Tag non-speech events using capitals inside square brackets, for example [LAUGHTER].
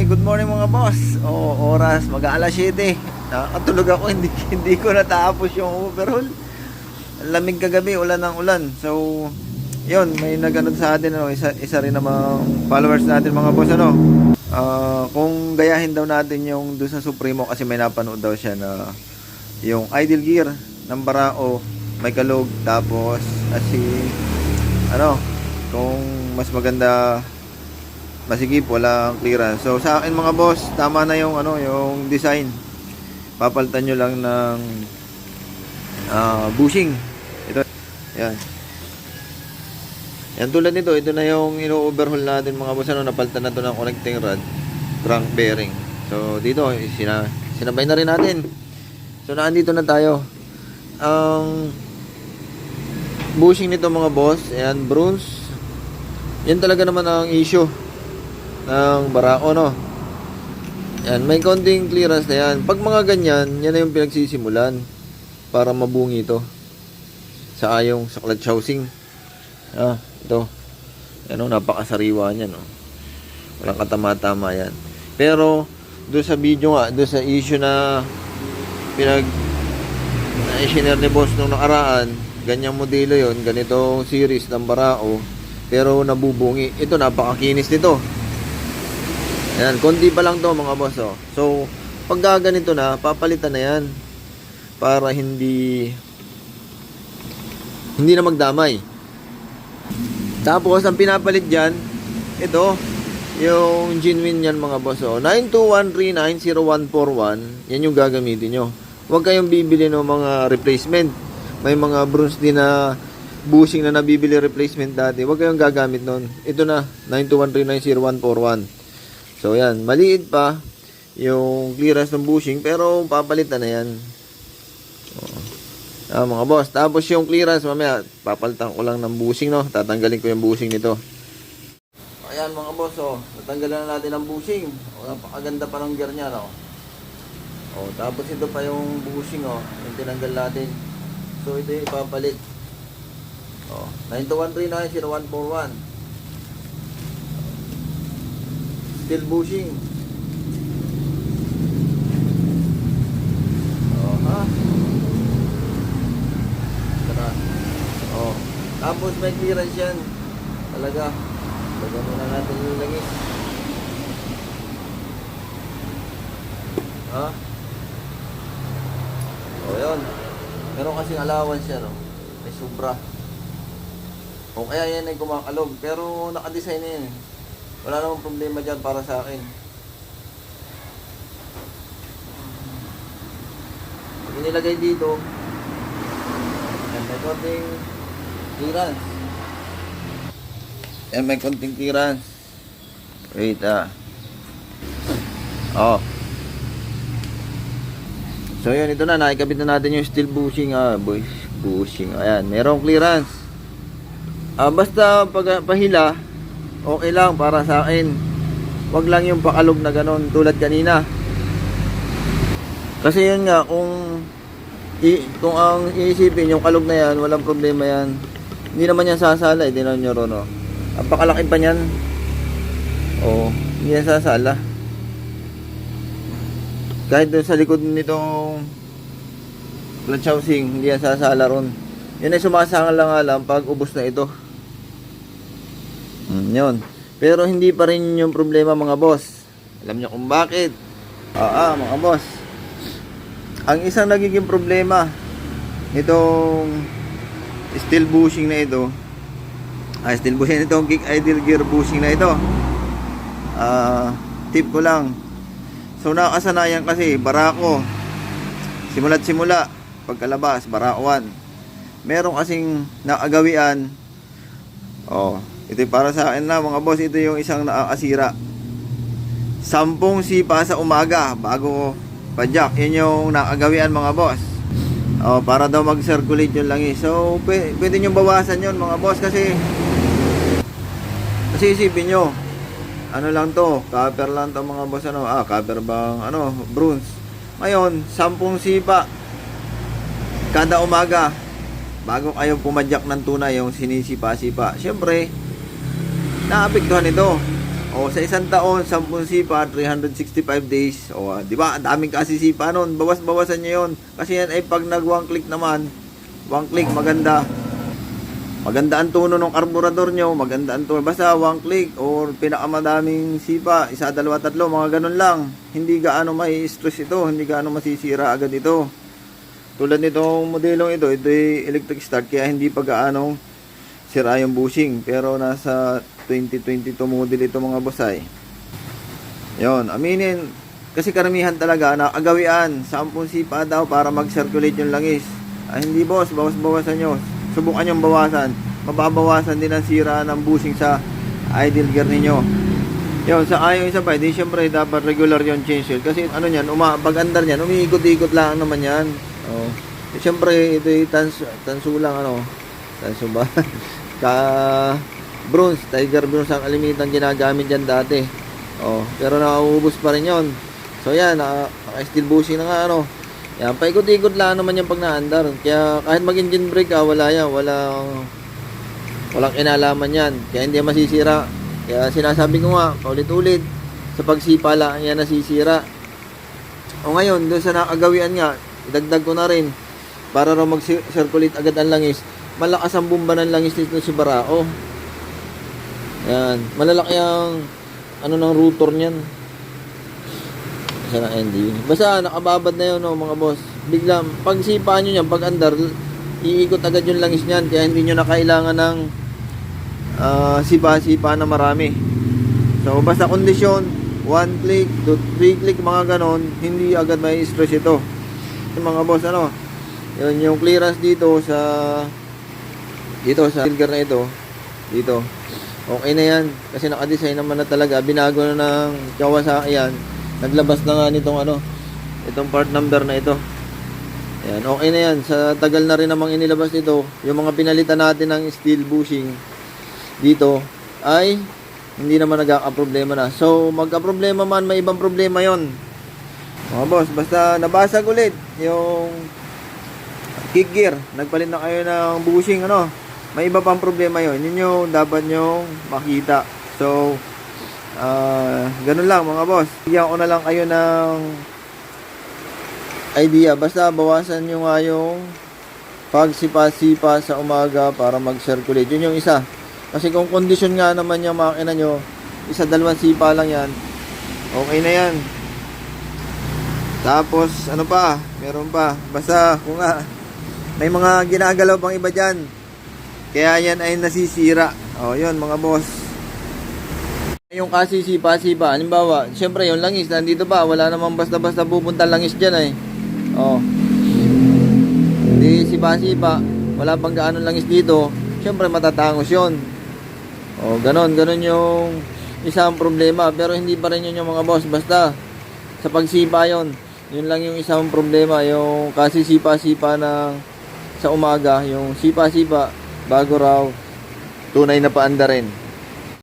morning, good morning mga boss. O, oras, mag-aalas 7. Nakakatulog ako, hindi, [LAUGHS] hindi ko natapos yung overhaul. Lamig kagabi, ulan ng ulan. So, yun, may naganood sa atin, ano, isa, isa rin namang followers natin mga boss, ano. Ah, kung gayahin daw natin yung doon sa Supremo kasi may napanood daw siya na yung idle gear ng Barao, may kalog, tapos asi ano, kung mas maganda masigip, walang clearance. So sa akin mga boss, tama na yung ano, yung design. Papalitan nyo lang ng ah, bushing. Ito, yan. Yan tulad nito, ito na yung ino-overhaul natin mga boss, ano, napalitan na to ng connecting rod, crank bearing. So dito, sina, sinabay na rin natin. So naandito na tayo. Ang bushing nito mga boss, ayan, bronze. Yan talaga naman ang issue ng barao, no? Yan, may konting clearance na yan. Pag mga ganyan, yan na yung pinagsisimulan para mabungi ito sa ayong sa clutch housing. Ah, ito. Yan o, napakasariwa niyan, no? Walang katama-tama yan. Pero, doon sa video nga, doon sa issue na pinag na engineer ni boss nung nakaraan, ganyang modelo yon ganito series ng barao, pero nabubungi. Ito, napakakinis nito. Ayan, konti pa lang to mga boss. Oh. So, pag ganito na, papalitan na yan. Para hindi hindi na magdamay. Tapos, ang pinapalit dyan, ito, yung genuine yan mga boss. Oh. 921390141, yan yung gagamitin nyo. Huwag kayong bibili ng mga replacement. May mga bronze din na bushing na nabibili replacement dati. Huwag kayong gagamit nun. Ito na, 921390141. So yan, maliit pa yung clearance ng bushing pero papalitan na yan. Oh. Ah, mga boss, tapos yung clearance mamaya papalitan ko lang ng bushing no. Tatanggalin ko yung bushing nito. Ayan mga boss, oh, natanggalan na natin ang bushing. Oh, napakaganda pa ng gear niya no. Oh, tapos ito pa yung bushing oh, yung tinanggal natin. So ito yung ipapalit. Oh, 921390141. Steel bushing. Oh, ha? Tara. Oh. Tapos may clearance yan. Talaga. Lagyan muna natin yung lagi. Ha? Oh, yun. Meron kasing allowance yan, oh. May sobra. O kaya yan ay kumakalog. Pero nakadesign na yan. eh. Wala namang problema dyan para sa akin. Pag inilagay dito, yan, may konting clearance. Yan, may konting clearance. Wait, ah. Oh. So, yun, ito na. Nakikabit na natin yung steel bushing. Ah, boys, bushing. Ayan, merong clearance. Ah, basta pag pahila, okay lang para sa akin. Wag lang yung pakalog na ganon tulad kanina. Kasi yun nga, kung i, kung ang iisipin yung kalog na yan, walang problema yan. Hindi naman yan sasala, eh, tinan nyo ron, oh. Ang pakalaki pa niyan. Oo, hindi yan sasala. Kahit sa likod nitong clutch housing, hindi yan sasala ron. Yan ay sumasangal lang nga lang pag ubos na ito. Mm, yun. Pero hindi pa rin yung problema mga boss. Alam niyo kung bakit? Ah, ah, mga boss. Ang isang nagiging problema nitong steel bushing na ito, ah, steel bushing nitong kick idle gear bushing na ito. Ah, tip ko lang. So nakasanayan kasi barako. Simula't simula pagkalabas barako 1. Meron kasing naagawian. Oh, ito para sa akin na mga boss, ito yung isang nakakasira. Sampung sipa sa umaga bago padyak. Yun yung nakagawian mga boss. Oh, para daw mag-circulate yung langis. So, pwede nyo bawasan yun mga boss kasi kasi isipin nyo, ano lang to, copper lang to mga boss ano, ah, copper bang, ano, bronze. Ngayon, sampung sipa kada umaga bago kayo pumadyak ng tunay yung sinisipa-sipa. Siyempre, naapektuhan ito. O sa isang taon, 10 sipa, 365 days. O, ah, di ba? Ang daming kasi sipa nun. Bawas-bawasan nyo yun. Kasi yan ay pag nag one click naman, one click, maganda. Maganda ang tuno ng karburador nyo, maganda ang tuno. Basta one click or pinakamadaming sipa, isa, dalawa, tatlo, mga ganun lang. Hindi gaano may stress ito, hindi gaano masisira agad ito. Tulad nitong modelong ito, ito ay electric start kaya hindi pa gaano sira yung bushing. Pero nasa 2022 model ito mga bosay. Yon, aminin. Kasi karamihan talaga na agawian, 10 sipa daw para mag-circulate yung langis. Ah, hindi boss, bawas-bawasan nyo. Subukan yung bawasan. Mababawasan din ang sira ng bushing sa idle gear ninyo. Yun, sa ayaw isa pa, di syempre dapat regular yung change oil. Kasi ano yan, uma, pag andar yan, umiikot-ikot lang naman yan. Oh. Syempre, ito yung tans, tanso lang, ano, tanso ba? [LAUGHS] Ka, bronze, tiger bronze ang alimitan ginagamit dyan dati. Oh, pero nauubos pa rin yon. So yan, naka, naka-steel bushing na nga, ano. Yan, paikot-ikot lang naman yung pag naandar. Kaya kahit mag-engine brake ka, wala yan, walang, walang kinalaman yan. Kaya hindi masisira. Kaya sinasabi ko nga, paulit-ulit, sa pagsipa lang yan nasisira. O ngayon, doon sa nakagawian nga, idagdag ko na rin, para raw mag-circulate agad ang langis, malakas ang bumba ng langis nito si Barao. Yan, malalaki ang, ano ng rotor niyan. Isa na ND. Basta nakababad na yun, no, mga boss. Biglang, pag sipa nyo yan, pag andar, iikot agad yung langis niyan, kaya hindi nyo na kailangan ng ah, sipa-sipa na marami. So, basta kondisyon, one click, to three click, mga ganon, hindi agad may stress ito. Yung mga boss, ano, yun yung clearance dito sa dito sa silver na ito dito okay na yan. Kasi nakadesign naman na talaga. Binago na ng Kawasaki yan naglabas na nga nitong ano itong part number na ito. Yan okay na yan. Sa tagal na rin namang inilabas nito yung mga pinalitan natin ng steel bushing dito ay hindi naman nagkakaproblema na. So magka-problema man may ibang problema yon. Mga boss basta nabasag ulit yung kick gear. Nagpalit na kayo ng bushing ano may iba pang problema yon yun yung dapat nyong makita. So ah ganun lang mga boss. Bigyan ko na lang kayo ng idea. Basta bawasan nyo nga yung pagsipa-sipa sa umaga para mag-circulate. Yun yung isa. Kasi kung kondisyon nga naman yung makina nyo isa dalawang sipa lang yan. Okay na yan. Tapos ano pa? Meron pa? Basta kung nga may mga ginagalaw pang iba dyan kaya yan ay nasisira. O, yun mga boss. Yung kasi sipa-sipa, halimbawa, syempre yung langis, nandito pa, wala namang basta-basta pupunta langis dyan eh. O. Hindi sipa-sipa, wala pang gaano langis dito, syempre matatangos yun. O, ganon, ganon yung isang problema. Pero hindi pa rin yun yung mga boss, basta sa pagsipa yon yun lang yung isang problema, yung kasi sipa-sipa ng sa umaga, yung sipa-sipa, bago raw tunay na paanda rin.